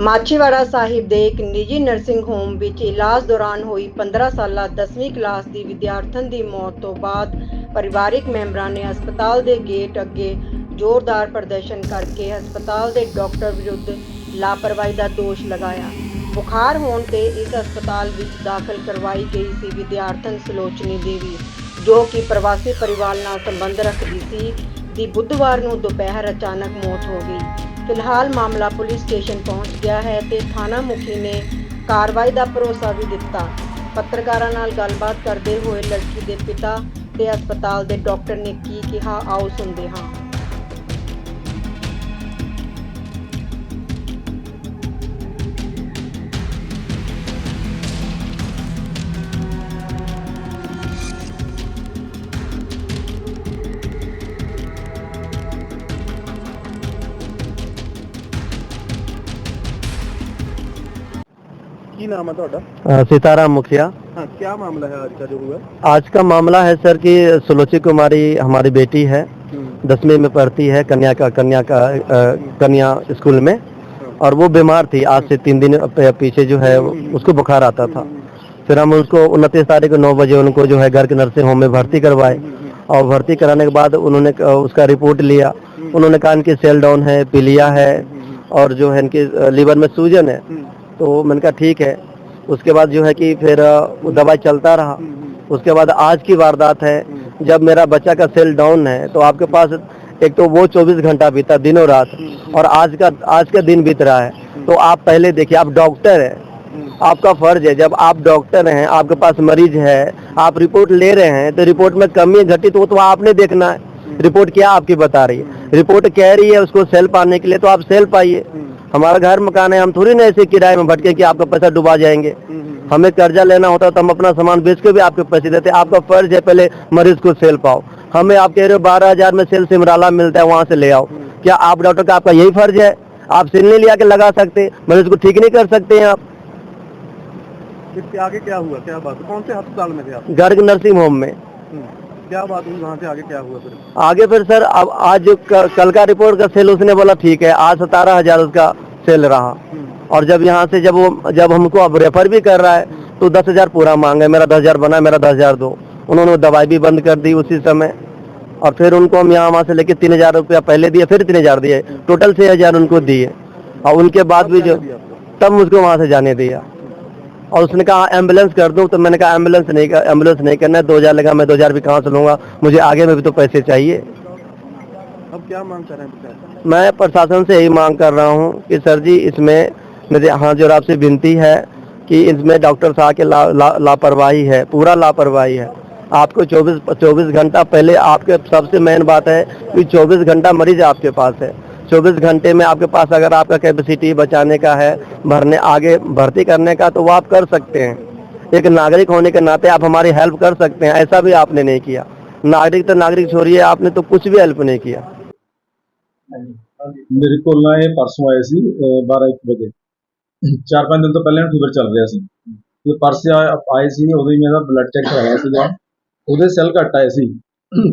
ਮਾਛੀਵਾੜਾ ਸਾਹਿਬ ਦੇ ਇੱਕ ਨਿੱਜੀ ਨਰਸਿੰਗ ਹੋਮ ਵਿੱਚ ਇਲਾਜ ਦੌਰਾਨ ਹੋਈ 15 ਸਾਲਾ 10ਵੀਂ ਕਲਾਸ ਦੀ ਵਿਦਿਆਰਥਣ ਦੀ ਮੌਤ ਤੋਂ ਬਾਅਦ ਪਰਿਵਾਰਕ ਮੈਂਬਰਾਂ ਨੇ ਹਸਪਤਾਲ ਦੇ ਗੇਟ ਅੱਗੇ ਜ਼ੋਰਦਾਰ ਪ੍ਰਦਰਸ਼ਨ ਕਰਕੇ ਹਸਪਤਾਲ ਦੇ ਡਾਕਟਰ ਵਿਰੁੱਧ ਲਾਪਰਵਾਹੀ ਦਾ ਦੋਸ਼ ਲਗਾਇਆ। ਬੁਖਾਰ ਹੋਣ ਤੇ ਇਸ ਹਸਪਤਾਲ ਵਿੱਚ ਦਾਖਲ ਕਰਵਾਈ ਗਈ ਸੀ ਵਿਦਿਆਰਥਣ ਸਲੋਚਨੀ ਦੇਵੀ, ਜੋ ਕਿ ਪ੍ਰਵਾਸੀ ਪਰਿਵਾਰ ਨਾਲ ਸੰਬੰਧ ਰੱਖਦੀ ਸੀ ਦੀ ਬੁੱਧਵਾਰ ਨੂੰ ਦੁਪਹਿਰ ਅਚਾਨਕ ਮੌਤ ਹੋ ਗਈ। ਫਿਲਹਾਲ ਮਾਮਲਾ ਪੁਲਿਸ ਸਟੇਸ਼ਨ ਪਹੁੰਚ ਗਿਆ ਹੈ ਤੇ ਥਾਣਾ ਮੁਖੀ ਨੇ ਕਾਰਵਾਈ ਦਾ ਭਰੋਸਾ ਵੀ ਦਿੱਤਾ। ਪੱਤਰਕਾਰਾਂ ਨਾਲ ਗੱਲਬਾਤ ਕਰਦੇ ਹੋਏ ਲੜਕੀ ਦੇ ਪਿਤਾ ਤੇ ਹਸਪਤਾਲ ਦੇ ਡਾਕਟਰ ਨੇ ਕੀ ਕਿਹਾ, ਆਓ ਸੁਣਦੇ ਹਾਂ। ਨਾਮ है ਤੁਹਾਡਾ अ, सीताराम मुखिया हाँ क्या मामला है आज का जो हुआ आज का मामला है सर कि सुलोची कुमारी हमारी बेटी है दसवीं में पढ़ती है कन्या का कन्या का अ, कन्या स्कूल में और वो बीमार थी आज से तीन दिन प- पीछे जो है उसको बुखार आता था फिर हम उसको उनतीस तारीख को नौ बजे उनको जो है घर के नर्सिंग होम में भर्ती करवाए और भर्ती कराने के बाद उन्होंने अ, उसका रिपोर्ट लिया उन्होंने कहा इनकी सेल डाउन है पीलिया है और जो है इनके अ, लीवर में सूजन है तो मैंने कहा, ठीक है। उसके बाद जो है कि फिर वो दवाई चलता रहा। उसके बाद आज की वारदात है। जब मेरा बच्चा का सेल डाउन है तो आपके पास एक तो वो 24 घंटा बीता, दिनों रात, और आज का आज का दिन बीत रहा है। तो आप पहले देखिए, आप डॉक्टर हैं। आपका फ़र्ज़ है, जब आप डॉक्टर हैं, आपके पास मरीज़ है, आप रिपोर्ट ले रहे हैं तो रिपोर्ट में कमी घटित हो तो आपने देखना है। रिपोर्ट क्या आपकी बता रही है? रिपोर्ट कह रही है उसको सेल पाने के लिए तो आप सेल पाइए। हमारा घर मकान है हम थोड़ी ना ऐसे किराए में भटके कि आपका पैसा डुबा जाएँगे। हमें कर्जा लेना होता तो हम अपना सामान बेच के भी आपके पैसे देते। आपका फ़र्ज़ है पहले मरीज़ को सेल पाओ। हमें आप कह रहे हो बारह हज़ार में सेल सिमराला मिलता है वहाँ से ले आओ। क्या आप डॉक्टर का आपका यही फ़र्ज़ है? आप सेल नहीं लिया के लगा सकते मरीज़ को ठीक नहीं कर सकते हैं आप। इसके आगे क्या हुआ? क्या बात कौन से अस्पताल में थे आप? गर्ग नर्सिंग होम में। क्या बात हुई? वहाँ से आगे क्या हुआ फिर? आगे फिर सर अब आज कल का रिपोर्ट का सेल उसने बोला ठीक है आज सतारह हज़ार उसका सेल रहा। और जब यहाँ से जब वो जब हमको अब रेफर भी कर रहा है तो दस हज़ार पूरा मांगे मेरा दस हज़ार बना मेरा दस हज़ार दो। उन्होंने दवाई भी बंद कर दी उसी समय। और फिर उनको हम यहाँ वहाँ से लेके तीन हज़ार रुपया पहले दिए फिर तीन हज़ार दिए। टोटल छह हज़ार उनको दिए। और उनके बाद भी जो तब मुझको वहाँ से जाने दिया। और उसने कहा एंबुलेंस कर दूँ। तो मैंने कहा एंबुलेंस नहीं कर एंबुलेंस नहीं करना है। दो हज़ार लगा मैं दो हज़ार भी कहाँ से लूँगा? मुझे आगे में भी तो पैसे चाहिए। अब क्या मांग कर रहे हैं मैं प्रशासन से यही मांग कर रहा हूँ कि सर जी इसमें मेरे हाथ जोड़ आपसे विनती है कि इसमें डॉक्टर साहब के ला, ला, लापरवाही है पूरा लापरवाही है। आपको 24 24 घंटा पहले आपके सबसे मेन बात है कि 24 घंटा मरीज़ आपके पास है। 24 घंटे में आपके पास अगर आपका कैपेसिटी बचाने का है भरने आगे भर्ती करने का तो वो आप कर सकते हैं एक नागरिक होने के नाते आप हमारी हेल्प कर सकते हैं ऐसा भी आपने नहीं किया नागरिक तो नागरिक छोड़िए आपने तो कुछ भी हेल्प नहीं किया ਮੇਰੇ ਕੋਲ ਨਾ ਇਹ ਪਰਸੋਂ ਆਏ ਸੀ 12 1 ਵਜੇ ਚਾਰ ਪੰਜ ਦਿਨ ਤੋਂ ਪਹਿਲਾਂ ਫੀਵਰ ਚੱਲ ਰਿਹਾ ਸੀ ਤੇ ਪਰਸੋਂ ਆ- ਆਏ ਸੀ ਉਦੋਂ ਹੀ ਮੇਰਾ ਬਲੱਡ ਚੈੱਕ ਕਰਾਇਆ ਸੀਗਾ ਉਹਦੇ ਸੈੱਲ ਘੱਟ ਆਏ ਸੀ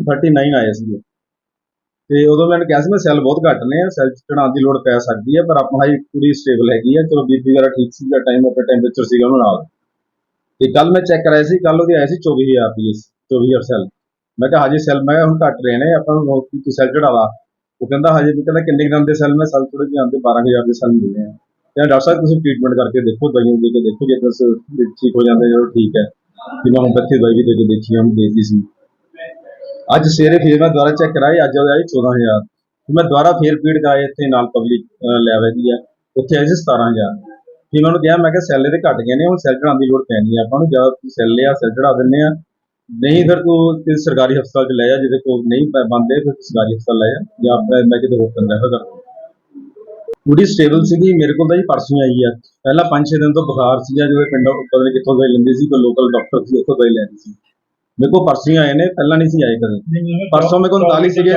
39 ਆਏ ਸੀ ਤੇ ਉਦੋਂ ਮੈਂ ਕਿਹਾ ਸੀ ਮੈਂ ਸੈੱਲ ਬਹੁਤ ਘੱਟ ਨੇ, ਸੈੱਲ ਚੜਾਉਣ ਦੀ ਲੋੜ ਪੈ ਸਕਦੀ ਹੈ, ਪਰ ਆਪਾਂ ਹੀ ਪੂਰੀ ਸਟੇਬਲ ਹੈਗੀ ਹੈ। ਚਲੋ ਬੀਪੀ ਵਗੈਰਾ ਠੀਕ ਸੀਗਾ ਟਾਈਮ ਆਪਣਾ ਟੈਂਪਰੇਚਰ ਸੀਗਾ ਉਹਨਾਂ ਨਾਲ। ਤੇ ਕੱਲ ਮੈਂ ਚੈੱਕ ਕਰਾਇਆ ਸੀ ਕੱਲ ਉਹਦੇ ਆਇਆ ਸੀ 24000 ਪੀਐਸ 24000 ਸੈੱਲ। ਮੈਂ ਕਿਹਾ ਹਜੇ ਸੈੱਲ, ਮੈਂ ਕਿਹਾ ਹੁਣ ਘੱਟ ਰਹੇ ਨੇ, ਆਪਾਂ ਨੂੰ ਤੂੰ ਸੈੱਲ ਚੜਾ ਲਾ। ਉਹ ਕਹਿੰਦਾ ਹਜੇ ਵੀ ਕਹਿੰਦਾ ਕਿੰਨੇ ਗ੍ਰਾਮ ਦੇ ਸੈੱਲ ਮੈਂ ਸੈੱਲ ਥੋੜੇ ਜਿਹੇ ਆਉਂਦੇ 12000 ਦੇ ਸੈੱਲ ਮਿਲਦੇ ਆ ਤੇ ਡਾਕਟਰ ਸਾਹਿਬ, ਤੁਸੀਂ ਟ੍ਰੀਟਮੈਂਟ ਕਰਕੇ ਦੇਖੋ, ਦਵਾਈਆਂ ਦੇ ਕੇ ਦੇਖੋ, ਜੇ ਦਸ ਠੀਕ ਹੋ ਜਾਂਦੇ ਜਦੋਂ ਠੀਕ ਹੈ। ਕਿ ਮੈਂ ਹੁਣ ਤੱਕ ਦਵਾਈ ਦੇ ਕੇ ਦੇਖੀ ਹਮ ਦੇਤੀ ਸੀ। ਅੱਜ ਸਵੇਰੇ ਫੇਰ ਮੈਂ ਦੁਬਾਰਾ ਚੈੱਕ ਕਰਾਈ ਅੱਜ ਉਹਦੇ ਆਈ 14000 ਫਿਰ ਮੈਂ ਦੁਬਾਰਾ ਫੇਰ ਫੀਡ ਕਰਾਏ ਇੱਥੇ ਨਾਲ ਪਬਲਿਕ ਲੈਬ ਹੈਗੀ ਆ। ਉੱਥੇ ਆਏ ਸੀ 17000 ਫਿਰ ਮੈਂ ਉਹਨੂੰ ਕਿਹਾ, ਮੈਂ ਕਿਹਾ ਸੈੱਲ ਇਹਦੇ ਘਟ ਗਏ ਨੇ, ਹੁਣ ਸੈਲ ਚੜਾਉਣ ਦੀ ਲੋੜ ਪੈਣੀ ਹੈ ਆਪਾਂ ਨੂੰ ਜ਼ਿਆਦਾ ਤੂੰ ਸੈੱਲ ਲਿਆ ਸੈਲ ਚੜਾ ਦਿੰਨੇ ਆ। ਨਹੀਂ ਫਿਰ ਤੂੰ ਕਿਸੇ ਸਰਕਾਰੀ ਹਸਪਤਾਲ ਚ ਲੈ ਜਾ, ਜਿਹਦੇ ਕੋਲ ਨਹੀਂ ਪ- ਬਣਦੇ ਫਿਰ ਸਰਕਾਰੀ ਹਸਪਤਾਲ ਲੈ ਜਾ। ਜਾਂ ਆਪਣੇ ਮੈਂ ਕਿਤੇ ਹੋਰ ਤੰਗ ਹੈਗਾ ਕਰ ਪੂਰੀ ਸਟੇਬਲ ਸੀਗੀ, ਮੇਰੇ ਕੋਲ ਤਾਂ ਜੀ ਪਰਸੋਂ ਆਈ ਆ। ਪਹਿਲਾਂ 5-6 ਦਿਨ ਤੋਂ ਬੁਖਾਰ ਸੀਗਾ, ਜਦੋਂ ਪਿੰਡੋਂ ਪਤਾ ਨਹੀਂ ਕਿੱਥੋਂ ਦਵਾਈ ਲੈਂਦੀ ਸੀ, ਕੋਈ ਲੋਕਲ ਡਾਕਟਰ ਸੀ, ਉੱਥੋਂ ਦਵਾਈ ਲੈਂਦੀ ਸੀ। ਮੇਰੇ ਕੋਲ ਪਰਸੋਂ ਹੀ ਆਏ ਨੇ, ਪਹਿਲਾਂ ਨਹੀਂ ਸੀ ਆਏ ਕਦੇ। ਪਰਸੋਂ ਮੇਰੇ ਕੋਲ 39 ਸੀਗੇ।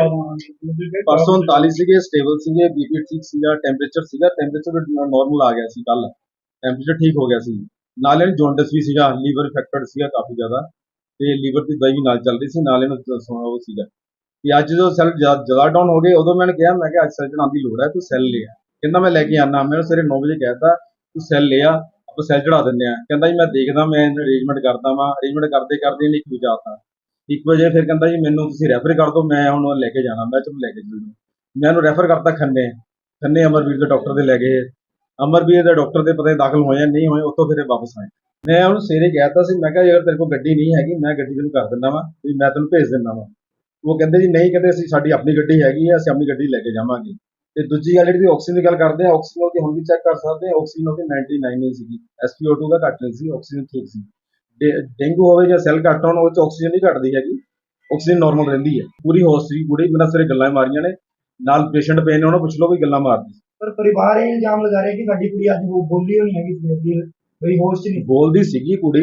ਪਰਸੋਂ 39 ਸੀਗੇ ਸਟੇਬਲ ਸੀਗੇ ਬੀਪੀ ਠੀਕ ਸੀਗਾ ਟੈਂਪਰੇਚਰ ਸੀਗਾ ਟੈਂਪਰੇਚਰ ਨਾਰਮਲ ਆ ਗਿਆ ਸੀ ਕੱਲ ਟੈਂਪਰੇਚਰ ਠੀਕ ਹੋ ਗਿਆ ਸੀ। ਨਾਲ ਇਹਨੂੰ ਜੌਂਡਿਸ ਵੀ ਸੀਗਾ ਲੀਵਰ ਇਫੈਕਟਡ ਸੀਗਾ ਕਾਫੀ ਜ਼ਿਆਦਾ। ਤੇ ਲੀਵਰ ਦੀ ਦਵਾਈ ਵੀ ਨਾਲ ਚੱਲ ਰਹੀ ਸੀ, ਨਾਲ ਇਹਨੂੰ ਉਹ ਸੀਗਾ। ਕਿ ਅੱਜ ਜਦੋਂ ਸੈੱਲ ਜ਼ਿਆਦਾ ਡਾਊਨ ਹੋ ਗਏ, ਉਦੋਂ ਮੈਂ ਕਿਹਾ ਮੈਂ ਕਿਹਾ ਅੱਜ ਸੈੱਲ ਚੜਾਉਣ ਦੀ ਲੋੜ ਹੈ, ਤੂੰ ਸੈੱਲ ਲਿਆ ਕਹਿੰਦਾ ਮੈਂ ਲੈ ਕੇ ਆਨਾ, ਮੈਂ ਸਵੇਰੇ 9 ਵਜੇ ਕਹਿਤਾ, ਤੂੰ ਸੈੱਲ ਲਿਆ ਆਪਾਂ ਸੈੱਲ ਚੜਾ ਦਿੰਦੇ ਆ। ਕਹਿੰਦਾ ਜੀ, ਮੈਂ ਦੇਖਦਾ, ਮੈਂ ਅਰੇਂਜਮੈਂਟ ਕਰਦਾ ਵਾਂ। ਅਰੇਂਜਮੈਂਟ ਕਰਦੇ ਕਰਦੇ ਨੇ ਇੱਕ ਵਜੇ ਆਤਾ ਇੱਕ ਵਜੇ ਫਿਰ ਕਹਿੰਦਾ ਜੀ, ਮੈਨੂੰ ਤੁਸੀਂ ਰੈਫਰ ਕਰ ਦਿਓ, ਮੈਂ ਹੁਣ ਲੈ ਕੇ ਜਾਣਾ, ਮੈਂ ਤੁਹਾਨੂੰ ਲੈ ਕੇ ਚੱਲੂ ਮੈਂ ਉਹਨੂੰ ਰੈਫਰ ਕਰਤਾ ਖੰਨੇ। ਖੰਨੇ ਅਮਰਵੀਰ ਦੇ ਡਾਕਟਰ ਦੇ ਲੈ ਗਏ। ਅਮਰਵੀਰ ਦੇ ਡਾਕਟਰ ਦੇ ਪਤਾ ਨਹੀਂ ਦਾਖਲ ਹੋਏ ਜਾਂ ਨਹੀਂ ਹੋਏ ਉੱਥੋਂ ਫਿਰ ਵਾਪਸ ਆਏ। ਮੈਂ ਉਹਨੂੰ ਸਵੇਰੇ ਕਹਿਤਾ ਸੀ, ਮੈਂ ਕਿਹਾ ਜੇ ਅਗਰ ਤੇਰੇ ਕੋਲ ਗੱਡੀ ਨਹੀਂ ਹੈਗੀ, ਮੈਂ ਗੱਡੀ ਤੈਨੂੰ ਕਰ ਦਿੰਦਾ ਵਾਂ, ਵੀ ਮੈਂ ਤੈਨੂੰ ਭੇਜ ਦਿੰਦਾ ਵਾਂ। ਉਹ ਕਹਿੰਦੇ ਜੀ, ਨਹੀਂ, ਕਹਿੰਦੇ ਅਸੀਂ ਸਾਡੀ ਆਪਣੀ ਗੱਡੀ ਹੈਗੀ ਆ, ਅਸੀਂ ਆਪਣੀ ਗੱਡੀ ਲੈ ਕੇ ਜਾਵਾਂਗੇ। ਤੇ ਦੂਜੀ ਗੱਲ ਜਿਹੜੀ ਆਕਸੀਜਨ ਦੀ ਗੱਲ ਕਰਦੇ ਆ ਆਕਸੀਜਨ ਉਹਦੀ ਹੁਣ ਵੀ ਚੈੱਕ ਕਰ ਸਕਦੇ ਆ ਆਕਸੀਜਨ ਉਹਦੀ 99 ਸੀਗੀ SpO2 ਦਾ ਘੱਟ ਨਹੀਂ ਸੀ ਆਕਸੀਜਨ ਠੀਕ ਸੀ। ਡੇਂਗੂ ਹੋਵੇ ਜਾਂ ਸੈੱਲ ਘੱਟ ਹੋਣ ਉਹ ਚ ਆਕਸੀਜਨ ਨਹੀਂ ਘਟਦੀ ਹੈਗੀ ਆਕਸੀਜਨ ਨਾਰਮਲ ਰਹਿੰਦੀ ਹੈ। ਪੂਰੀ ਹੋਸ਼ ਸੀ ਕੁੜੀ, ਬਿਨਾਂ ਸਿਰੇ ਗੱਲਾਂ ਮਾਰੀਆਂ ਨੇ, ਨਾਲ ਪੇਸ਼ੈਂਟ ਪਏ ਨੇ, ਉਹਨਾਂ ਪੁੱਛ ਲਓ ਵੀ ਗੱਲਾਂ ਮਾਰਦੀ। ਪਰ ਪਰਿਵਾਰ ਇਹ ਇਲਜ਼ਾਮ ਲਗਾ ਰਿਹਾ ਕਿ ਸਾਡੀ ਕੁੜੀ ਅੱਜ ਬੋਲੀ ਹੋਣੀ ਹੈਗੀ, ਸਵੇਰ ਦੀ। ਬਈ ਹੋਸ਼ ਚ ਨਹੀਂ। ਬੋਲਦੀ ਸੀਗੀ ਕੁੜੀ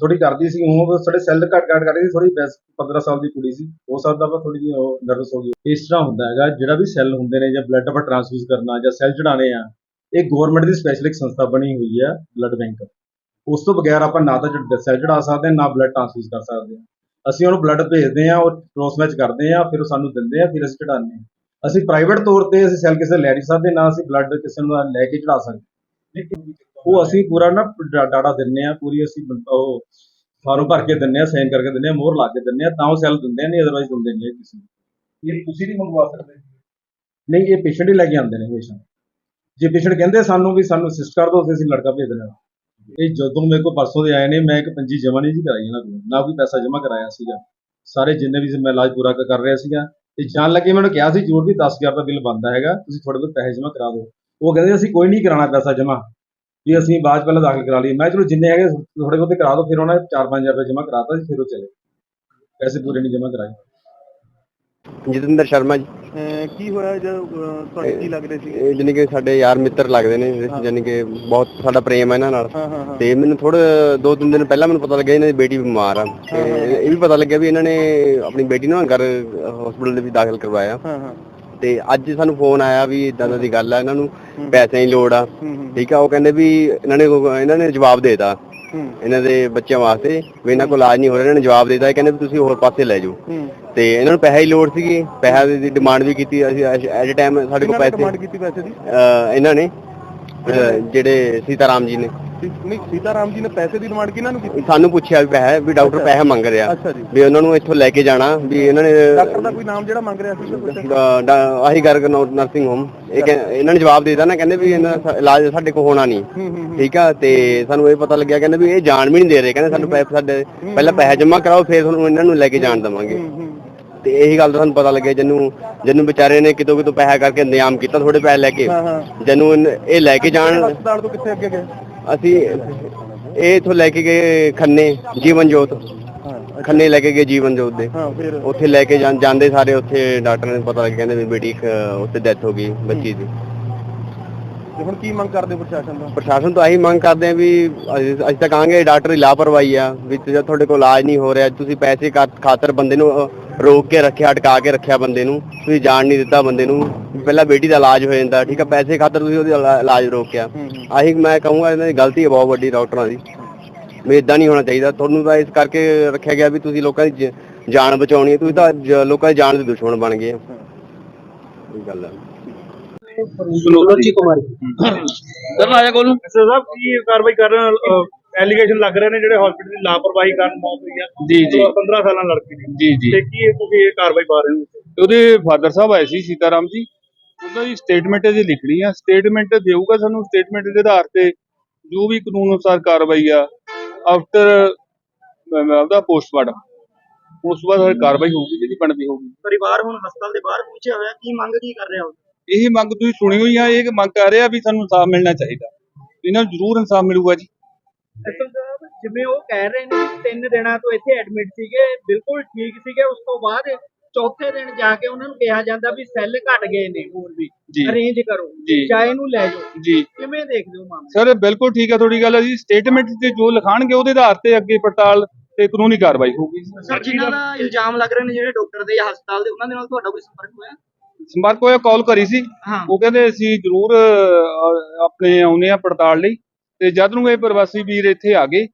ਥੋੜੀ ਕਰਦੀ ਸੀ ਉਹ ਸਾਡੇ ਸੈੱਲ ਘੱਟ ਘੱਟ ਕਰਦੀ ਸੀ ਥੋੜੀ 15 ਸਾਲ ਦੀ ਕੁੜੀ ਸੀ। ਹੋ ਸਕਦਾ ਵਾ ਥੋੜੀ ਜਿਹੀ ਨਰਵਸ ਹੋ ਗਈ। ਇਸ ਤਰ੍ਹਾਂ ਹੁੰਦਾ ਹੈਗਾ ਜਿਹੜਾ ਵੀ ਸੈੱਲ ਹੁੰਦੇ ਨੇ ਜਾਂ ਬਲੱਡ ਆਪਾਂ ਟ੍ਰਾਂਸਫਿਊਜ਼ ਕਰਨਾ ਜਾਂ ਸੈੱਲ ਚੜਾਣੇ ਆ ਇਹ ਗਵਰਨਮੈਂਟ ਦੀ ਸਪੈਸ਼ਲਿਕ ਸੰਸਥਾ ਬਣੀ ਹੋਈ ਹੈ ਬਲੱਡ ਬੈਂਕ ਉਸ ਤੋਂ ਬਗੈਰ ਆਪਾਂ ਨਾ ਤਾਂ ਸੈੱਲ ਚੜਾ ਸਕਦੇ ਹਾਂ ਨਾ ਬਲੱਡ ਟ੍ਰਾਂਸਫਿਊਜ਼ ਕਰ ਸਕਦੇ ਹਾਂ ਅਸੀਂ ਉਹਨੂੰ ਬਲੱਡ ਭੇਜਦੇ ਹਾਂ ਉਹ ਕ੍ਰੋਸ ਮੈਚ ਕਰਦੇ ਹਾਂ ਫਿਰ ਉਹ ਸਾਨੂੰ ਦਿੰਦੇ ਆ ਫਿਰ ਅਸੀਂ ਚੜਾਉਂਦੇ ਹਾਂ ਅਸੀਂ ਪ੍ਰਾਈਵੇਟ ਤੌਰ ਤੇ ਅਸੀਂ ਸੈੱਲ ਕਿਸੇ ਲੈ ਨਹੀਂ ਸਕਦੇ ਨਾ ਅਸੀਂ ਬਲੱਡ ਕਿਸੇ ਨੂੰ ਲੈ ਕੇ ਚੜਾ ਸਕਦੇ। ਉਹ ਅਸੀਂ ਪੂਰਾ ਨਾ ਡਾਟਾ ਦਿੰਨੇ ਆ ਪੂਰੀ ਅਸੀਂ ਉਹ ਫਾਰਮ ਭਰ ਕੇ ਦਿੰਨੇ ਆ ਸਾਈਨ ਕਰਕੇ ਦਿੰਨੇ ਆ ਮੋਹਰ ਲਾ ਕੇ ਦਿੰਨੇ ਆ ਤਾਂ ਉਹ ਸੈੱਲ ਦਿੰਦੇ ਨਹੀਂ ਅਦਰਵਾਈਜ਼ ਦਿੰਦੇ ਨਹੀਂ ਕਿਸੇ ਨੂੰ। ਇਹ ਤੁਸੀਂ ਨਹੀਂ ਮੰਗਵਾ ਸਕਦੇ? ਨਹੀਂ ਇਹ ਪੇਸ਼ੈਂਟ ਹੀ ਲੈ ਕੇ ਆਉਂਦੇ ਨੇ ਹਮੇਸ਼ਾ। ਜੇ ਪੇਸ਼ੈਂਟ ਕਹਿੰਦੇ ਸਾਨੂੰ ਵੀ ਸਾਨੂੰ ਅਸਿਸਟ ਕਰ ਦਿਓ ਤੇ ਅਸੀਂ ਲੜਕਾ ਭੇਜ ਦੇਣਾ ਇਹ ਜਦੋਂ ਮੇਰੇ ਕੋਲ ਪਰਸੋਂ ਦੇ ਆਏ ਨੇ ਮੈਂ ਇੱਕ ਪੰਜੀ ਜਮਾ ਨਹੀਂ ਜੀ ਕਰਾਈ ਇਹਨਾਂ ਕੋਲ ਨਾ ਕੋਈ ਪੈਸਾ ਜਮਾ ਕਰਾਇਆ ਸੀਗਾ। ਸਾਰੇ ਜਿੰਨੇ ਵੀ ਮੈਂ ਇਲਾਜ ਪੂਰਾ ਕਰ ਰਿਹਾ ਸੀਗਾ ਤੇ ਜਾਣ ਲੱਗੇ ਮੈਨੂੰ ਕਿਹਾ ਸੀ ਜੋਰ ਵੀ 10000 ਦਾ ਬਿੱਲ ਬਣਦਾ ਹੈਗਾ ਤੁਸੀਂ ਥੋੜੇ ਬਹੁਤ ਪੈਸੇ ਜਮਾ ਕਰਾ ਦਿਓ। ਉਹ ਕਹਿੰਦੇ ਅਸੀਂ ਕੋਈ ਨਹੀਂ ਕਰਾਉਣਾ ਪੈਸਾ ਜਮਾ ਵੀ ਅਸੀਂ ਬਾਅਦ ਪਹਿਲਾਂ ਦਾਖਲ ਕਰਾ ਲਈ ਮੈਂ ਚਲੋ ਜਿੰਨੇ ਹੈਗੇ ਥੋੜੇ ਬਹੁਤੇ ਕਰਾ ਦਿਓ ਫਿਰ ਉਹਨਾਂ ਨੇ 4-5000 ਰੁਪਏ ਜਮਾ ਕਰਾਤਾ ਸੀ ਫਿਰ ਉਹ ਚਲੇ ਪੈਸੇ ਪੂਰੇ ਨਹੀਂ ਜਮਾ ਕਰਾਏ। ਜਤਿੰਦਰ ਸ਼ਰਮਾ ਜੀ। ਅਹ ਕੀ ਹੋਇਆ ਜਦ ਅਹ ਤੁਹਾਡੇ ਕੀ ਲੱਗ ਰਹੇ ਸੀ? ਇਹ ਜਾਣੀ ਕਿ ਸਾਡੇ ਯਾਰ ਮਿੱਤਰ ਲੱਗਦੇ ਨੇ ਜਾਣੀ ਕਿ ਬਹੁਤ ਸਾਡਾ ਪ੍ਰੇਮ ਹੈ ਇਹਨਾਂ ਨਾਲ। ਹਾਂ ਹਾਂ ਹਾਂ। ਤੇ ਮੈਨੂੰ ਥੋੜੇ ਦੋ ਤਿੰਨ ਦਿਨ ਪਹਿਲਾਂ ਮੈਨੂੰ ਪਤਾ ਲੱਗਿਆ ਇਹਨਾਂ ਦੀ ਬੇਟੀ ਬਿਮਾਰ ਆ। ਤੇ ਇਹ ਵੀ ਪਤਾ ਲੱਗਿਆ ਵੀ ਇਹਨਾਂ ਨੇ ਆਪਣੀ ਬੇਟੀ ਨੂੰ ਨਾ ਘਰ ਹਸਪੀਟਲ ਦੇ ਵਿੱਚ ਦਾਖਲ ਕਰਵਾਇਆ। ਹਾਂ ਹਾਂ। ਤੇ ਅੱਜ ਸਾਨੂੰ ਫੋਨ ਆਇਆ ਵੀ ਇਦਾਂ ਦੀ ਗੱਲ ਆ ਇਹਨਾਂ ਨੂੰ ਪੈਸਿਆਂ ਦੀ ਲੋੜ ਆ। ਹੂੰ ਹੂੰ ਠੀਕ ਆ ਉਹ ਕਹਿੰਦੇ ਵੀ ਇਹਨਾਂ ਨੇ ਇਹਨਾਂ ਨੇ ਜਵਾਬ ਦੇਤਾ। ਹੂੰ। ਇਹਨਾਂ ਦੇ ਬੱਚਿਆਂ ਵਾਸਤੇ ਵੀ ਇਹਨਾਂ ਕੋਲ ਇਲਾਜ ਨਹੀਂ ਹੋ ਰਿਹਾ ਇਹਨਾਂ ਨੇ ਜਵਾਬ ਦੇਤਾ ਇਹ ਕਹਿੰਦੇ ਵੀ ਤੁਸੀਂ ਹੋਰ ਪਾਸੇ ਲੈ ਜਾਓ। ਹੂੰ। ਤੇ ਇਹਨਾਂ ਨੂੰ ਪੈਸੇ ਦੀ ਲੋੜ ਸੀਗੀ ਪੈਸਾ ਦੀ ਡਿਮਾਂਡ ਵੀ ਕੀਤੀ ਅਸੀਂ ਐਟ ਟਾਈਮ ਸਾਡੇ ਕੋਲ ਪੈਸੇ ਡਿਮਾਂਡ ਕੀਤੀ ਪੈਸੇ ਦੀ? ਇਹਨਾਂ ਨੇ ਜਿਹੜੇ ਸੀਤਾਰਾਮ ਜੀ ਨੇ। ਨਹੀਂ ਸੀਤਾਰਾਮ ਜੀ ਨੇ ਪੈਸੇ ਦੀ ਡਿਮਾਂਡ ਕਿਹਨਾਂ ਨੂੰ ਕੀਤੀ? ਸਾਨੂੰ ਪੁੱਛਿਆ ਵੀ ਪੈਸੇ ਵੀ ਡਾਕਟਰ ਪੈਸੇ ਮੰਗ ਰਿਹਾ। ਅੱਛਾ ਜੀ। ਵੀ ਉਹਨਾਂ ਨੂੰ ਇੱਥੋਂ ਲੈ ਕੇ ਜਾਣਾ ਵੀ ਇਹਨਾਂ ਨੇ ਡਾਕਟਰ ਦਾ ਕੋਈ ਨਾਮ ਜਿਹੜਾ ਮੰਗ ਰਿਹਾ ਸੀ ਕੁਝ ਡਾ- ਡਾ- ਆਹੀ ਗਰਗ ਨਰਸਿੰਗ ਹੋਮ ਇਹ ਕਹਿ- ਇਹਨਾਂ ਨੇ ਜਵਾਬ ਦਿੱਤਾ ਨਾ ਕਹਿੰਦੇ ਵੀ ਇਹਨਾਂ ਦਾ ਇਲਾਜ ਸਾਡੇ ਕੋਲ ਹੋਣਾ ਨਹੀਂ। ਠੀਕ ਆ ਤੇ ਸਾਨੂੰ ਇਹ ਪਤਾ ਲੱਗਿਆ ਕਹਿੰਦੇ ਵੀ ਇਹ ਜਾਣ ਵੀ ਨਹੀਂ ਦੇ ਰਹੇ। ਕਹਿੰਦੇ ਸਾਨੂੰ ਪੈਸੇ ਸਾਡੇ ਪਹਿਲਾਂ ਪੈਸੇ ਜਮ੍ਹਾਂ ਕਰਾਓ ਫਿਰ ਤੁਹਾਨੂੰ ਇਹਨਾਂ ਨੂੰ ਲੈ ਕੇ ਜਾਣ ਦੇਵਾਂਗੇ। ਤੇ ਇਹੀ ਗੱਲ ਸਾਨੂੰ ਪਤਾ ਲੱਗਿਆ ਜਿਹਨੂੰ ਜਿਹਨੂੰ ਵਿਚਾਰੇ ਨੇ ਕਿਤੋਂ ਕਿਤੋਂ ਪੈਸਾ ਕਰਕੇ ਇੰਤਜ਼ਾਮ ਕੀਤਾ ਥੋੜੇ ਪੈਸੇ ਲੈ ਕੇ। ਇਹਨ- ਇਹ ਲੈ ਕੇ ਜਾਣ। ਹਸਪਤਾਲ ਤੋਂ ਕਿੱਥੇ ਅੱਗੇ ਗਏ? ਅਸੀਂ ਇਹ ਇਥੋਂ ਲੈ ਕੇ ਗਏ ਖੰਨੇ ਜੀਵਨ ਜੋਤ ਖੰਨੇ ਲੈ ਕੇ ਗਏ ਜੀਵਨ ਜੋਤ ਦੇ। ਹਾਂ ਫਿਰ? ਉੱਥੇ ਲੈ ਕੇ ਜਾਂ- ਜਾਂਦੇ ਸਾਰੇ ਉੱਥੇ ਡਾਕਟਰ ਨੇ ਪਤਾ ਲੱਗ ਕਹਿੰਦੇ ਵੀ ਬੇਟੀ ਇੱਕ ਉੱਥੇ ਡੈਥ ਹੋ ਗਈ ਬੱਚੀ ਦੀ। ਤੇ ਹੁਣ ਕੀ ਮੰਗ ਕਰਦੇ ਹੋ ਪ੍ਰਸ਼ਾਸਨ ਤੋਂ? ਪ੍ਰਸ਼ਾਸਨ ਤੋਂ ਆਹੀ ਮੰਗ ਕਰਦੇ ਆ ਵੀ ਅਸੀਂ ਅਸੀਂ ਤਾਂ ਕਹਾਂਗੇ ਡਾਕਟਰ ਦੀ ਲਾਪਰਵਾਹੀ ਆ ਵੀ ਤੁਹਾਡੇ ਕੋਲ ਇਲਾਜ ਨਹੀਂ ਹੋ ਰਿਹਾ ਤੁਸੀਂ ਪੈਸੇ ਖਾਤਰ ਬੰਦੇ ਨੂੰ ਅਹ, ਰੋਕ ਕੇ ਰੱਖਿਆ ਅਟਕਾ ਕੇ ਰੱਖਿਆ ਬੰਦੇ ਨੂੰ ਤੁਸੀਂ ਜਾਣ ਨਹੀਂ ਦਿੱਤਾ ਬੰਦੇ ਨੂੰ ਵੀ ਪਹਿਲਾਂ ਬੇਟੀ ਦਾ ਇਲਾਜ ਹੋ ਜਾਂਦਾ ਠੀਕ ਆ ਪੈਸੇ ਖਾਤਰ ਤੁਸੀਂ ਉਹਦੀ ਇਲਾ- ਇਲਾਜ ਰੋਕਿਆ। ਹੂੰ ਹੂੰ। ਆਹੀ ਮੈਂ ਕਹੂੰਗਾ ਇਹਨਾਂ ਦੀ ਗਲਤੀ ਹੈ ਬਹੁਤ ਵੱਡੀ ਡਾਕਟਰਾਂ ਦੀ। ਵੀ ਇਦਾਂ ਨਹੀਂ ਹੋਣਾ ਚਾਹੀਦਾ ਤੁਹਾਨੂੰ ਤਾਂ ਇਸ ਕਰਕੇ ਰੱਖਿਆ ਗਿਆ ਵੀ ਤੁਸੀਂ ਲੋਕਾਂ ਦੀ ਜ- ਜਾਨ ਬਚਾਉਣੀ ਹੈ ਤੁਸੀਂ ਤਾਂ ਜ- ਲੋਕਾਂ ਦੀ ਜਾਨ ਦੇ ਦੁਸ਼ਮਣ ਬਣ ਗਏ ਇਹ ਗੱਲ ਹੈ ਕਰਨ ਆਇਆ ਕੋਲ ਸਰ ਸਾਹਿਬ ਕੀ ਕਾਰਵਾਈ ਕਰ ਰਹੇ ਐਲੀਗੇਸ਼ਨ ਲੱਗ ਰਹੇ ਨੇ ਜਿਹੜੇ ਹਸਪੀਟਲ ਦੀ ਲਾਪਰਵਾਹੀ ਕਾਰਨ ਮੌਤ ਹੋਈ ਆ। ਜੀ ਜੀ। 15 ਸਾਲਾਂ ਲੜਕੀ ਦੀ। ਜੀ ਜੀ। ਤੇ ਕੀ ਤੁਸੀਂ ਇਹ ਕਾਰਵਾਈ ਪਾ ਰਹੇ ਹੋ? ਉਹਦੇ ਫਾਦਰ ਸਾਹਿਬ ਆਏ ਸੀ ਸੀਤਾਰਾਮ ਜੀ। ਉਹਨਾਂ ਦੀ ਸਟੇਟਮੈਂਟ ਇਹਦੀ ਲਿਖਣੀ ਆ। ਸਟੇਟਮੈਂਟ ਦੇਊਗਾ ਸਾਨੂੰ। ਸਟੇਟਮੈਂਟ ਦੇ ਆਧਾਰ ਤੇ ਜੋ ਵੀ ਕਾਨੂੰਨ ਅਨੁਸਾਰ ਕਾਰਵਾਈ ਆ ਆਫਟਰ ਉਹਦਾ ਪੋਸਟਮਾਰਟਮ ਉਸ ਤੋਂ ਬਾਅਦ ਹਰ ਕਾਰਵਾਈ ਹੋਊਗੀ ਜਿਹੜੀ ਬਣਦੀ ਹੋਊਗੀ। ਪਰਿਵਾਰ ਹੁਣ ਹਸਪਤਾਲ ਦੇ ਬਾਹਰ ਪਹੁੰਚਿਆ ਹੋਇਆ। ਕੀ ਮੰਗ ਕੀ ਕਰ ਰਿਹਾ ਹੋ ਇਹੀ ਮੰਗ ਤੁਸੀਂ ਸੁਣੀ ਹੋਈ ਆ ਇਹ ਮੰਗ ਕਰ ਰਿਹਾ ਵੀ ਸਾਨੂੰ ਇਨਸਾਫ ਮਿਲਣਾ ਚਾਹੀਦਾ। ਇਹਨਾਂ ਨੂੰ ਜ਼ਰੂਰ ਇਨਸਾਫ ਮਿਲੂਗਾ ਜੀ। ਸਾਹਿਬ ਜਿਵੇਂ ਉਹ ਕਹਿ ਰਹੇ ਨੇ ਕਿ ਤਿੰਨ ਦਿਨਾਂ ਤੋਂ ਇੱਥੇ ਐਡਮਿਟ ਸੀਗੇ ਬਿਲਕੁਲ ਠੀਕ ਸੀਗੇ ਉਸ ਤੋਂ ਬਾਅਦ ਚੌਥੇ ਦਿਨ ਜਾ ਕੇ ਉਹਨਾਂ ਨੂੰ ਕਿਹਾ ਜਾਂਦਾ ਵੀ ਸੈੱਲ ਘਟ ਗਏ ਨੇ ਹੋਰ ਵੀ ਅਰੇਂਜ ਕਰੋ। ਚਾਹੇ ਇਹਨੂੰ ਲੈ ਜਾਓ। ਜੀ। ਕਿਵੇਂ ਦੇਖਦੇ ਹੋ ਮਾਮਲਾ? ਸਰ ਬਿਲਕੁਲ ਠੀਕ ਆ ਤੁਹਾਡੀ ਗੱਲ ਜੀ। ਸਟੇਟਮੈਂਟ ਤੇ ਜੋ ਲਿਖਾਣਗੇ ਉਹਦੇ ਆਧਾਰ ਤੇ ਅੱਗੇ ਪੜਤਾਲ ਤੇ ਕਾਨੂੰਨੀ ਕਾਰਵਾਈ ਹੋਊਗੀ। ਸਰ ਜਿਨ੍ਹਾਂ ਦਾ ਇਲਜ਼ਾਮ ਲੱਗ ਰਹੇ ਨੇ ਜਿਹੜੇ ਡਾਕਟਰ ਦੇ ਜਾਂ ਹਸਪਤਾਲ ਦੇ ਉਹਨਾਂ ਦੇ ਨਾਲ ਤੁਹਾਡਾ ਕੋਈ ਸੰਪਰਕ ਹੋਇਆ? ਸੰਪਰਕ ਹੋਇਆ ਕਾਲ ਕਰੀ ਸੀ ਹਾਂ ਉਹ ਕਹਿੰਦੇ ਅਸੀਂ ਜ਼ਰੂਰ ਅਹ, ਆਪਣੇ ਆਉਨੇ ਆ ਪੜਤਾਲ ਲਈ ਤੇ ਜਦ ਨੂੰ ਇਹ ਪ੍ਰਵਾਸੀ ਵੀਰ ਇੱਥੇ ਆ ਗਏ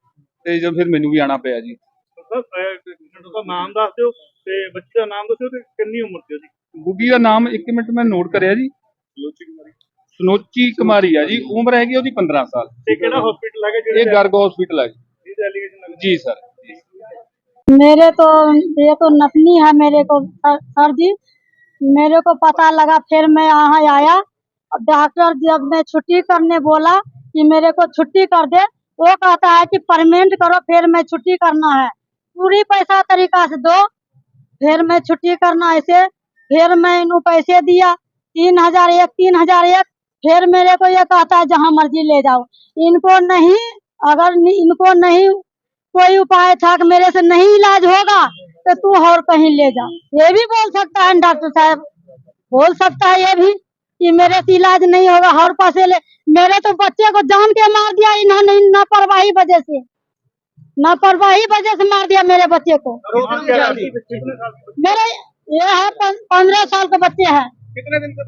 ਤੇ ਜਦ ਫਿਰ ਮੈਨੂੰ ਵੀ ਆਣਾ ਪਿਆ ਜੀ ਸਰ ਨਾਮ ਦੱਸ ਦਿਓ ਤੇ ਬੱਚੇ ਦਾ ਨਾਮ ਦੱਸਿਓ ਤੇ ਕਿੰਨੀ ਉਮਰ ਦੀ ਉਹਦੀ ਗੁੱਗੀ ਦਾ ਨਾਮ ਇੱਕ ਮਿੰਟ ਮੈਂ ਨੋਟ ਕਰਿਆ ਜੀ ਸੁਨੋਚੀ ਕੁਮਾਰੀ ਆ ਜੀ ਉਮਰ ਹੈਗੀ ਉਹਦੀ 15 ਸਾਲ ਤੇ ਕਿਹੜਾ ਹਸਪੀਟਲ ਹੈਗਾ ਇਹ ਜਿਹੜੇ ਗਰਗ ਹਸਪੀਟਲ ਹੈ ਜੀ ਜਿਹਦੇ ਐਲੀਗੇਸ਼ਨ ਲੱਗ ਜੀ ਸਰ मेरे तो ये तो नतनी है मेरे को सर, सर जी मेरे को पता लगा, फिर मैं यहाँ आया डॉक्टर जब मैं छुट्टी करने बोला कि मेरे को छुट्टी कर दे। वो कहता है कि परमेंट करो, फिर मैं छुट्टी करना है। पूरी पैसा तरीका से दो, फिर मैं छुट्टी करना ऐसे, फिर मैं इन्हों पैसे दिया, तीन हज़ार एक, तीन हज़ार एक, फिर मेरे को ये कहता है, जहाँ मर्ज़ी ले जाओ। इनको नहीं, अगर इनको नहीं कोई उपाय था कि मेरे से नहीं इलाज होगा तो तू और कहीं ले जा। ये भी बोल सकता है डॉक्टर साहब। बोल सकता है ये भी कि मेरे से इलाज नहीं होगा और पासे ले। मेरे तो बच्चे को जान के मार दिया इन्होंने लापरवाही वजह से। लापरवाही वजह से मार दिया मेरे बच्चे को? मेरे ये है पंद्रह साल के बच्चे है। कितने दिन से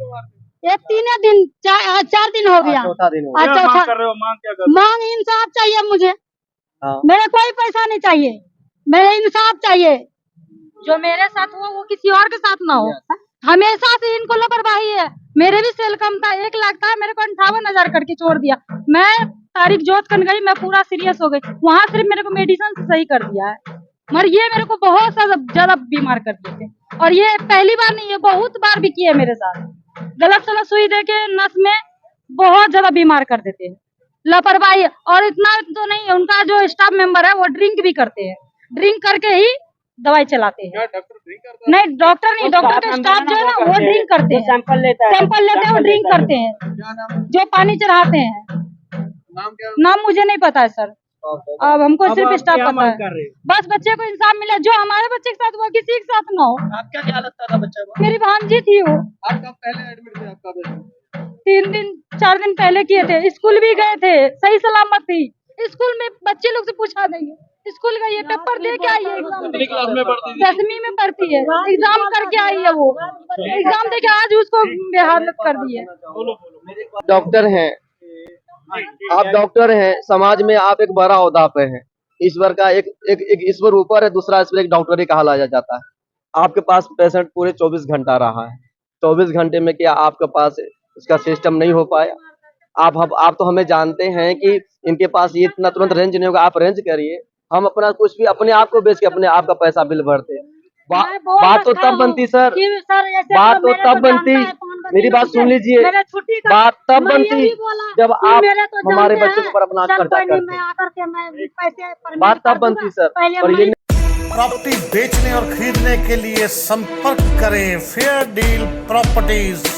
ये तीन दिन चार चार दिन हो गया। चौथा दिन हो मांग चौथा कर रहे हो? मांग क्या कर रहे मांग इंसाफ चाहिए मुझे। मेरे कोई पैसा नहीं चाहिए। मेरे इंसाफ चाहिए। जो मेरे साथ हुआ वो किसी और के साथ ना हो। हमेशा से इनको लापरवाही है। मेरे भी सेल कम था एक लाख था मेरे को अंठावन हज़ार करके छोड़ दिया। मैं तारीख जोत कर गई मैं पूरा सीरियस हो गई। वहाँ सिर्फ़ मेरे को मेडिसिन से सही कर दिया है। मगर ये मेरे को बहुत ज़्यादा बीमार कर थे। और ये पहली बार नहीं है बहुत बार भी किए मेरे साथ। गलत सलत सुई दे के नस में बहुत ज़्यादा बीमार कर देते हैं। लापरवाही और इतना तो नहीं है उनका जो स्टाफ मेंबर है वो ड्रिंक भी करते हैं। ड्रिंक करके ही दवाई चलाते हैं। डॉक्टर नहीं डॉक्टर नहीं डॉक्टर का स्टाफ जो है ना वो ड्रिंक करते हैं। सैंपल लेता है। सैंपल लेते हैं वो ड्रिंक करते हैं। जो पानी चढ़ाते हैं। नाम क्या नाम मुझे नहीं पता है सर। अब हमको अब सिर्फ़ स्टाफ पता है। बस बच्चे को इंसाफ मिले जो हमारे बच्चे के साथ हुआ किसी के साथ ना हो। आपका क्या लगता था बच्चा को? मेरी भांजी थी वो। आपका पहले एडमिट थे आपका तीन दिन चार दिन पहले किए थे। स्कूल भी गए थे। सही सलामत थी। स्कूल में बच्चे लोग से पूछा देंगे स्कूल का ये पेपर दे के आई है एग्ज़ाम में पढ़ती दसवीं में पढ़ती है। एग्ज़ाम करके आई है वो। एग्ज़ाम दे के आज उसको बेहालत कर दी है डॉक्टर हैं। आप डॉक्टर हैं। समाज में आप एक बड़ा अहदा पे हैं। ईश्वर का एक एक एक ईश्वर ऊपर है दूसरा ईश्वर एक डॉक्टर ही कहा लाया जाता है। आपके पास पेशेंट पूरे 24 घंटा रहा है। 24 घंटे में क्या आपके पास इसका सिस्टम नहीं हो पाया। आप हम आप तो हमें जानते हैं कि इनके पास ये इतना तुरंत रेंज नहीं होगा आप रेंज करिए। हम अपना कुछ भी अपने आप को बेच के अपने आप का पैसा बिल भरते हैं। बा, बात तो तब बनती सर। सर बात तो तो तब बनती। मेरी बात सुन लीजिए। बात तब बनती जब आप तो हमारे बच्चों पर अपना खर्चा करते मैं आकर के मैं पैसे permit बात तब बनती सर। और ये प्रॉपर्टी बेचने और खरीदने के लिए संपर्क करें। Fair deal properties